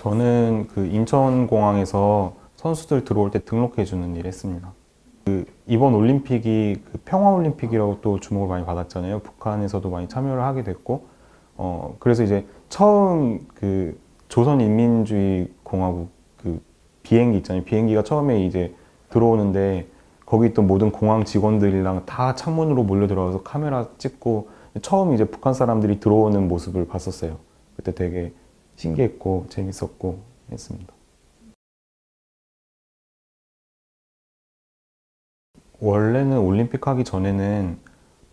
저는 그 인천공항에서 선수들 들어올 때 등록해 주는 일 했습니다. 그 이번 올림픽이 그 평화올림픽이라고 또 주목을 많이 받았잖아요. 북한에서도 많이 참여를 하게 됐고, 어, 그래서 이제 처음 그 조선인민주의공화국 그 비행기 있잖아요. 비행기가 처음에 이제 들어오는데 거기 있던 모든 공항 직원들이랑 다 창문으로 몰려 들어와서 카메라 찍고 처음 이제 북한 사람들이 들어오는 모습을 봤었어요. 그때 되게 신기했고 재밌었고 했습니다. 원래는 올림픽 하기 전에는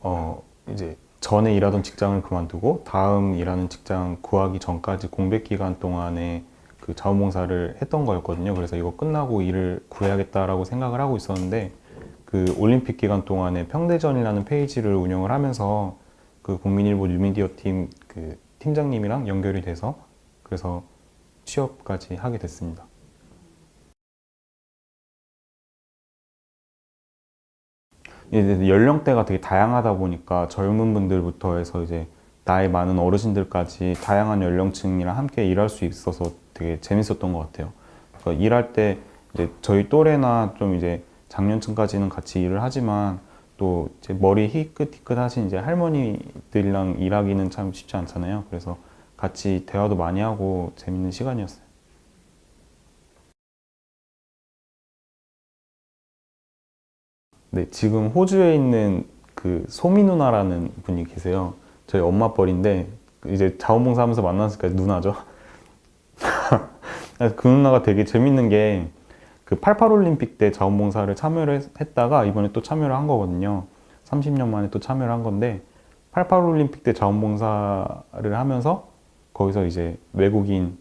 어 이제 전에 일하던 직장을 그만두고 다음 일하는 직장 구하기 전까지 공백 기간 동안에 그 자원봉사를 했던 거였거든요. 그래서 이거 끝나고 일을 구해야겠다라고 생각을 하고 있었는데 그 올림픽 기간 동안에 평대전이라는 페이지를 운영을 하면서 그 국민일보 뉴미디어 팀 그 팀장님이랑 연결이 돼서 그래서 취업까지 하게 됐습니다. 연령대가 되게 다양하다 보니까 젊은 분들부터 해서 이제 나이 많은 어르신들까지 다양한 연령층이랑 함께 일할 수 있어서 되게 재밌었던 것 같아요. 그러니까 일할 때 이제 저희 또래나 좀 이제 장년층까지는 같이 일을 하지만 또 이제 머리 희끗희끗하신 이제 할머니들이랑 일하기는 참 쉽지 않잖아요. 그래서 같이 대화도 많이 하고 재밌는 시간이었어요. 네, 지금 호주에 있는 그 소미 누나라는 분이 계세요. 저희 엄마 뻘인데 이제 자원봉사하면서 만났으니까 누나죠. 그 누나가 되게 재밌는 게 그 88 올림픽 때 자원봉사를 참여를 했다가 이번에 또 참여를 한 거거든요. 30년 만에 또 참여를 한 건데 88 올림픽 때 자원봉사를 하면서 거기서 이제 외국인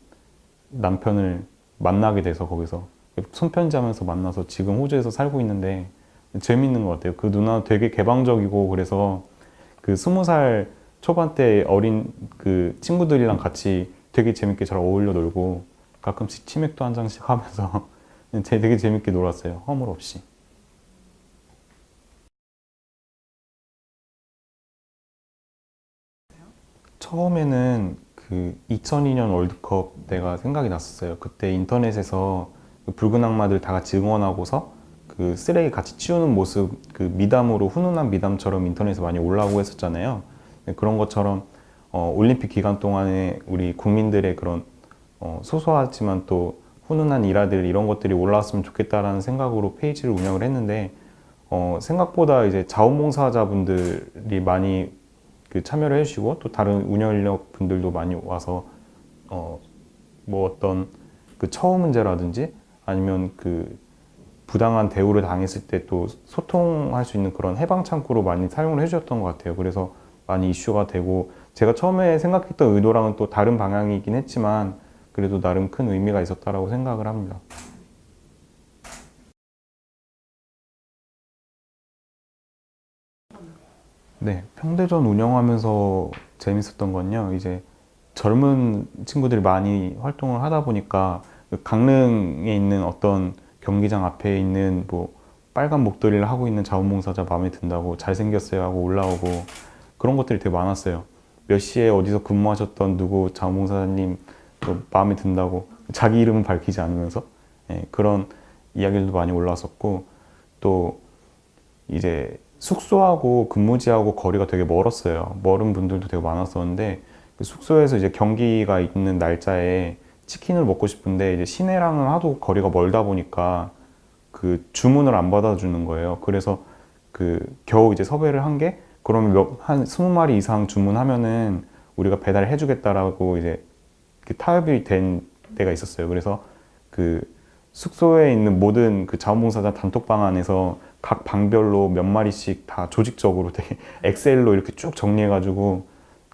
남편을 만나게 돼서 거기서 손편지하면서 만나서 지금 호주에서 살고 있는데 재밌는 것 같아요. 그 누나 되게 개방적이고 그래서 그 스무 살 초반 때 어린 그 친구들이랑 같이 되게 재밌게 잘 어울려 놀고 가끔씩 치맥도 한 잔씩 하면서 되게 재밌게 놀았어요. 허물 없이. 처음에는 그 2002년 월드컵 때가 생각이 났었어요. 그때 인터넷에서 그 붉은 악마들 다 같이 응원하고서 그 쓰레기 같이 치우는 모습 그 미담으로 훈훈한 미담처럼 인터넷에 많이 올라오고 했었잖아요. 네, 그런 것처럼 어, 올림픽 기간 동안에 우리 국민들의 그런 어, 소소하지만 또 훈훈한 일화들 이런 것들이 올라왔으면 좋겠다라는 생각으로 페이지를 운영을 했는데 어, 생각보다 이제 자원봉사자분들이 많이 그 참여를 해주시고 또 다른 운영 인력 분들도 많이 와서 어, 뭐 어떤 그 처우 문제라든지 아니면 그 부당한 대우를 당했을 때 또 소통할 수 있는 그런 해방 창구로 많이 사용을 해주셨던 것 같아요. 그래서 많이 이슈가 되고 제가 처음에 생각했던 의도랑은 또 다른 방향이긴 했지만 그래도 나름 큰 의미가 있었다라고 생각을 합니다. 네, 평대전 운영하면서 재밌었던 건요. 이제 젊은 친구들이 많이 활동을 하다 보니까 그 강릉에 있는 어떤 경기장 앞에 있는 뭐 빨간 목도리를 하고 있는 자원봉사자 마음에 든다고 잘생겼어요 하고 올라오고 그런 것들이 되게 많았어요. 몇 시에 어디서 근무하셨던 누구 자원봉사자님 또 마음에 든다고 자기 이름은 밝히지 않으면서 예, 그런 이야기들도 많이 올라왔었고 또 이제 숙소하고 근무지하고 거리가 되게 멀었어요. 멀은 분들도 되게 많았었는데 그 숙소에서 이제 경기가 있는 날짜에 치킨을 먹고 싶은데 이제 시내랑은 하도 거리가 멀다 보니까 그 주문을 안 받아주는 거예요. 그래서 그 겨우 이제 섭외를 한 게 그러면 몇, 한 20마리 이상 주문하면은 우리가 배달을 해주겠다라고 이제 그 타협이 된 때가 있었어요. 그래서 그 숙소에 있는 모든 그 자원봉사자 단톡방 안에서 각 방별로 몇 마리씩 다 조직적으로 되게 엑셀로 이렇게 쭉 정리해가지고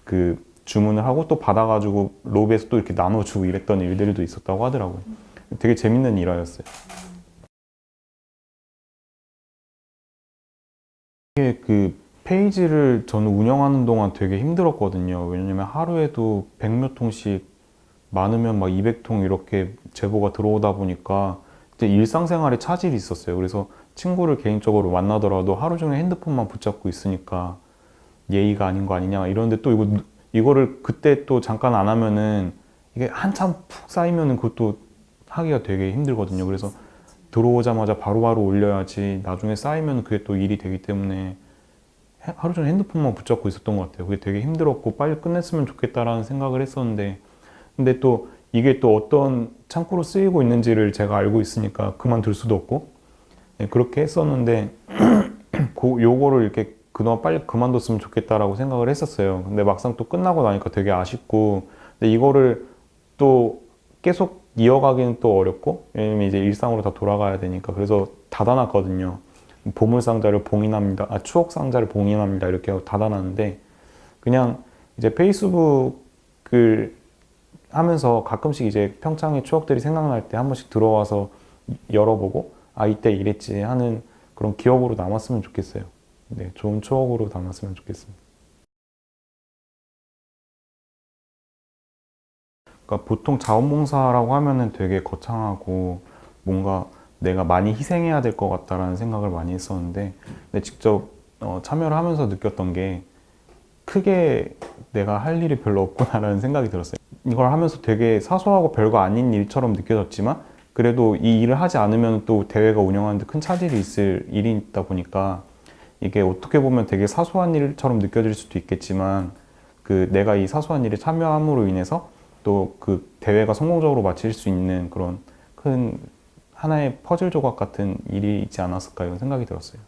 그 주문을 하고 또 받아가지고 로비에서 또 이렇게 나눠주고 이랬던 일들도 있었다고 하더라고요. 되게 재밌는 일화였어요. 이게 그 페이지를 저는 운영하는 동안 되게 힘들었거든요. 왜냐면 하루에도 백몇 통씩 많으면 막 200통 이렇게 제보가 들어오다 보니까 이제 일상생활에 차질이 있었어요. 그래서 친구를 개인적으로 만나더라도 하루 종일 핸드폰만 붙잡고 있으니까 예의가 아닌 거 아니냐 이런데 또 이거 이거를 그때 또 잠깐 안 하면은 이게 한참 푹 쌓이면은 그것도 하기가 되게 힘들거든요. 그래서 들어오자마자 바로바로 올려야지 나중에 쌓이면 그게 또 일이 되기 때문에 해- 하루 종일 핸드폰만 붙잡고 있었던 것 같아요. 그게 되게 힘들었고 빨리 끝냈으면 좋겠다라는 생각을 했었는데 근데 또 이게 또 어떤 창구로 쓰이고 있는지를 제가 알고 있으니까 그만둘 수도 없고 네, 그렇게 했었는데 그 요거를 이렇게 그동안 빨리 그만뒀으면 좋겠다라고 생각을 했었어요. 근데 막상 또 끝나고 나니까 되게 아쉽고 근데 이거를 또 계속 이어가기는 또 어렵고 왜냐면 이제 일상으로 다 돌아가야 되니까 그래서 닫아놨거든요. 보물 상자를 봉인합니다. 아 추억 상자를 봉인합니다. 이렇게 닫아놨는데 그냥 이제 페이스북을 하면서 가끔씩 이제 평창의 추억들이 생각날 때 한 번씩 들어와서 열어보고 아 이때 이랬지 하는 그런 기억으로 남았으면 좋겠어요. 네, 좋은 추억으로 남았으면 좋겠습니다. 그러니까 보통 자원봉사라고 하면은 되게 거창하고 뭔가 내가 많이 희생해야 될 것 같다라는 생각을 많이 했었는데 근데 직접 어, 참여를 하면서 느꼈던 게 크게 내가 할 일이 별로 없구나라는 생각이 들었어요. 이걸 하면서 되게 사소하고 별거 아닌 일처럼 느껴졌지만 그래도 이 일을 하지 않으면 또 대회가 운영하는데 큰 차질이 있을 일이 있다 보니까 이게 어떻게 보면 되게 사소한 일처럼 느껴질 수도 있겠지만 그 내가 이 사소한 일에 참여함으로 인해서 또 그 대회가 성공적으로 마칠 수 있는 그런 큰 하나의 퍼즐 조각 같은 일이 있지 않았을까 이런 생각이 들었어요.